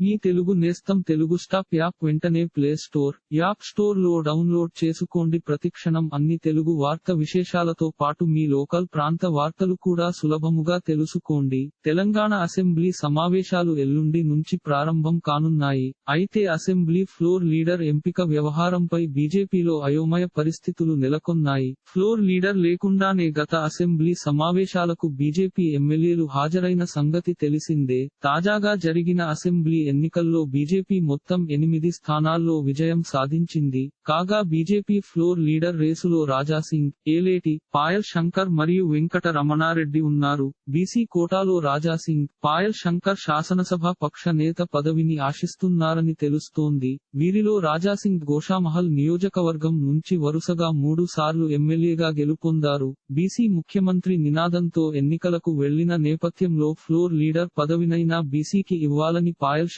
మీ తెలుగు నేస్తం Telugu stop app వెంటనే play store app స్టోర్లో డౌన్లోడ్ చేసుకోండి. ప్రతిక్షణం అన్ని తెలుగు వార్త విశేషాలతో పాటు మీ లోకల్ ప్రాంత వార్తలు కూడా సులభముగా తెలుసుకోండి. తెలంగాణ అసెంబ్లీ సమావేశాలు ఎల్లుండి నుంచి ప్రారంభం కానున్నాయి. అయితే అసెంబ్లీ ఫ్లోర్ లీడర్ ఎంపిక వ్యవహారంపై బీజేపీలో అయోమయ పరిస్థితులు నెలకొన్నాయి. ఫ్లోర్ లీడర్ లేకుండానే గత అసెంబ్లీ సమావేశాలకు బీజేపీ ఎమ్మెల్యేలు హాజరైన సంగతి తెలిసిందే. తాజాగా జరిగిన అసెంబ్లీ ఎన్నికల్లో బీజేపీ మొత్తం ఎనిమిది స్థానాల్లో విజయం సాధించింది. కాగా బీజేపీ ఫ్లోర్ లీడర్ రేసులో రాజాసింగ్ ఏలేటి పాయల్ శంకర్ మరియు వెంకట రమణారెడ్డి ఉన్నారు. బీసీ కోటాలో రాజాసింగ్ పాయల్ శంకర్ శాసనసభ పక్ష నేత పదవిని ఆశిస్తున్నారని తెలుస్తోంది. వీరిలో రాజాసింగ్ గోషామహల్ నియోజకవర్గం నుంచి వరుసగా మూడు సార్లు ఎమ్మెల్యేగా గెలుపొందారు. బీసీ ముఖ్యమంత్రి నినాదంతో ఎన్నికలకు వెళ్ళిన నేపథ్యంలో ఫ్లోర్ లీడర్ పదవినైనా బీసీకి ఇవ్వాలని పాయల్